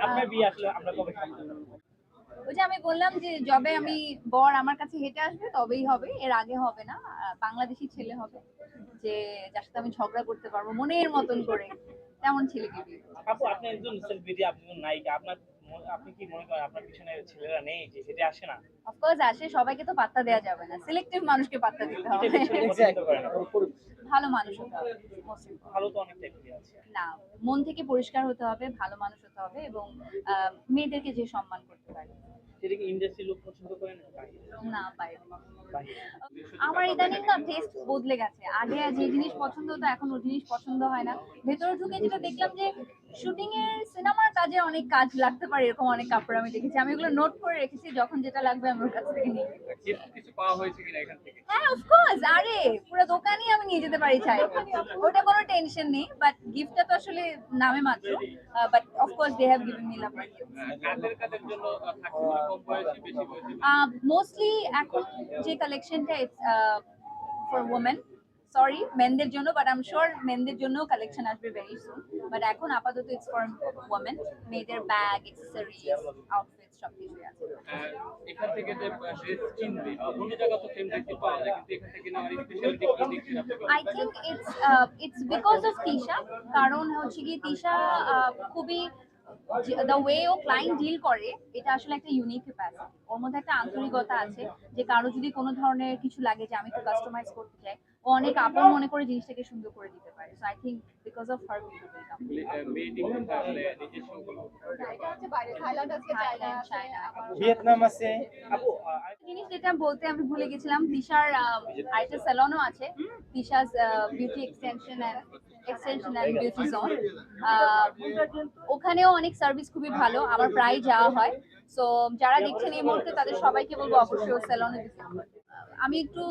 আপনার বিয়ে আসলে আমরা কবে ওই যে আমি বললাম যে যবে আমি বর আমার কাছে হেঁটে আসবে তবেই হবে এর আগে হবে না বাংলাদেশি ছেলে হবে যে যার সাথে আমি ঝগড়া করতে পারব মনের মতন করে তেমন ছেলেকে বিয়ে আপু আপনি একজন সেলিব্রিটি আপনি নায়িকা আপনার আপনি কি মনে করেন আপনার পিছনে ছেলেরা নেই যে হেঁটে আসে না? অফকোর্স আসে সবাইকে তো পাত্তা দেওয়া যাবে না। সিলেক্টিভ মানুষকে পাত্তা দিতে হবে। ভালো মানুষ হতে হবে ভালো তো অনেক আছে। না মন থেকে পরিষ্কার হতে হবে ভালো মানুষ হতে হবে এবং আহ, মেয়েদেরকে যে সম্মান করতে পারে। সেটা কি ইন্ডাস্ট্রি লোক পছন্দ করে না না। বাইরে। আমার ইদানিং না টেস্ট বদলে গেছে। আগে যে জিনিস পছন্দ হতো এখন ওই জিনিস পছন্দ হয় না। ভেতরে ঢুকে যেটা দেখলাম যে শুটিং এর সিনেমার কাজে অনেক কাজ লাগতে পারে এরকম অনেক কাপড় আমি দেখেছি। আমি এগুলো নোট করে রেখেছি যখন যেটা লাগবে আমার কাছ থেকে নিয়ে কিছু পাওয়া হয়েছে কিনা এখান থেকে? হ্যাঁ অফকোর্স আরে পুরো দোকানই আমি নিয়ে যেতে পারি চাই ওটা কোনো টেনশন নেই বাট গিফটটা তো আসলে নামে মাত্র। But of course they have given me love mostly এখন যে কালেকশনটা ফর ওমেন সরি মেনদের জন্য বাট আই এম শিওর মেনদের জন্য কালেকশন আসবে ভেরি সুন বাট এখন আপাতত ইটস ফর ওমেন মেয়েদের ব্যাগ অ্যাক্সেসরিজ আউটফিটস সব কিছুই আছে এখান থেকে যে ড্রেস কিনবে অন্য জায়গা তো সেম ড্রেসই পাওয়া যায় কিন্তু এখান থেকে I think it's it's because of Tisha কারণ হচ্ছে কি তিশা আহ, খুবই দ্য ওয়ে ও ক্লায়েন্ট ডিল করে এটা আসলে একটা ইউনিক ক্যাপাসিটি ওর মধ্যে একটা আন্তরিকতা আছে যে কারও যদি কোনো ধরনের কিছু লাগে যে আমি একটু কাস্টমাইজ করতে চাই ও অনেক আপন মনে করে জিনিসটাকে সুন্দর করে দিতে পারে। So I think because of her Vietnam আছে। আপু জিনিস যেটা বলতে আমি ভুলে গেছিলাম তিশার আরেকটা স্যালনও আছে Tisha's beauty extension and extension and beauty zone ওখানেও অনেক সার্ভিস খুবই ভালো আমার প্রায় যাওয়া হয়। সো যারা দেখছেন এই মুহূর্তে তাদের সবাইকে বলব অবশ্যই স্যালনে আমি একটু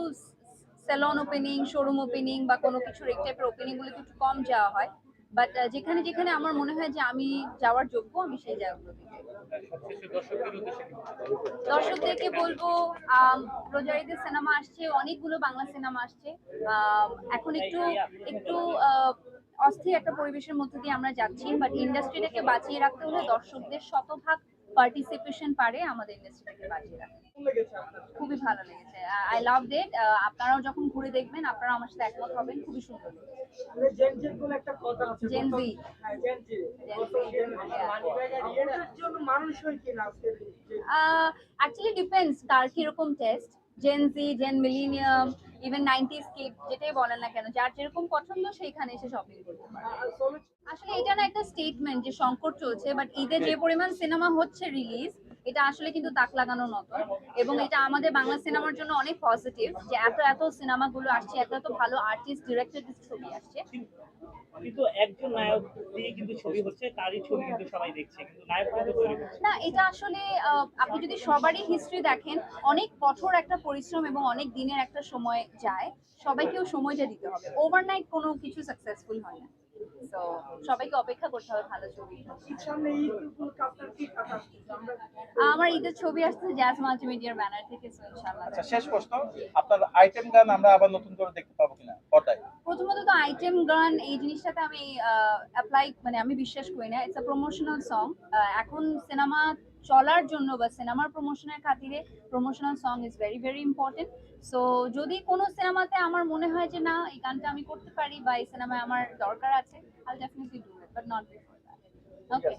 স্যালন ওপেনিং শোরুম ওপেনিং বা কোনো কিছুর এই টাইপের ওপেনিংগুলো একটু কম যাওয়া হয়। বাট যেখানে যেখানে আমার মনে হয় যে আমি যাওয়ার যোগ্য আমি সেই জায়গাগুলোতে বলবেন? দর্শকদেরকে বলব রোজারিদের সিনেমা আসছে অনেকগুলো বাংলা সিনেমা আসছে এখন একটু একটু আহ, অস্থির একটা পরিবেশের মধ্যে দিয়ে আমরা যাচ্ছি বাট ইন্ডাস্ট্রিটাকে বাঁচিয়ে রাখতে হলে দর্শকদের শতভাগ পার্টিসিপেশন পারে আমাদের ইন্ডাস্ট্রিটাকে বাঁচিয়ে রাখে। খুবই ভালো লেগেছে। আই লাভ ডেট আপনারাও যখন ঘুরে দেখবেন আপনারা আমার সাথে একমত হবেন। খুবই সুন্দর অ্যাকচুয়ালি ডিপেন্ডস কার কীরকম taste gen Z gen millennium even nineties kid যেটাই বলেন না কেন যার যেরকম পছন্দ সেইখানে এসে শপিং করতে পারে। আসলে এটা না একটা স্টেটমেন্ট যে সংকট চলছে বাট ঈদে যে পরিমাণ সিনেমা হচ্ছে রিলিজ এটা আসলে কিন্তু তাক লাগানোর মতন এবং এটা আমাদের বাংলা সিনেমার জন্য অনেক পজিটিভ যে এত এত সিনেমাগুলো আসছে এত এত ভালো আর্টিস্ট ডিরেক্টর ছবি আসছে। কিন্তু একজন নায়ক দিয়ে কিন্তু ছবি হচ্ছে তারই ছবি কিন্তু সবাই দেখছে কিন্তু নায়ক কিন্তু ছবি হচ্ছে। না এটা আসলে আপনি যদি সবারই হিস্ট্রি দেখেন অনেক কঠোর একটা পরিশ্রম এবং অনেক দিনের একটা সময় যায় সবাইকেও সময়টা দিতে হবে। ওভারনাইট কোনো কিছু সাকসেসফুল হয় না। তো সবাইকে অপেক্ষা করতে হবে ভালো ছবি। আমরা আমার ঈদের ছবি আসছে জ্যাজ মাল্টিমিডিয়ার ব্যানার থেকে সো ইনশাআল্লাহ আচ্ছা শেষ প্রশ্ন। আপনার আইটেম গান আমরা আবার নতুন করে দেখতে পাবো কিনা? পর্দায়। প্রথমত তো আইটেম গান এই জিনিসটাতে আমি অ্যাপ্লাই মানে আমি বিশ্বাস করি না। ইটস আ প্রমোশনাল সং এখন সিনেমা চলার জন্য বা সিনেমার প্রমোশনের খাতিরে promotional song is very very important so যদি কোনো সিনেমাতে আমার মনে হয় যে না এই গানটা আমি করতে পারি বা এই সিনেমায় আমার দরকার আছে I definitely do it but not before that okay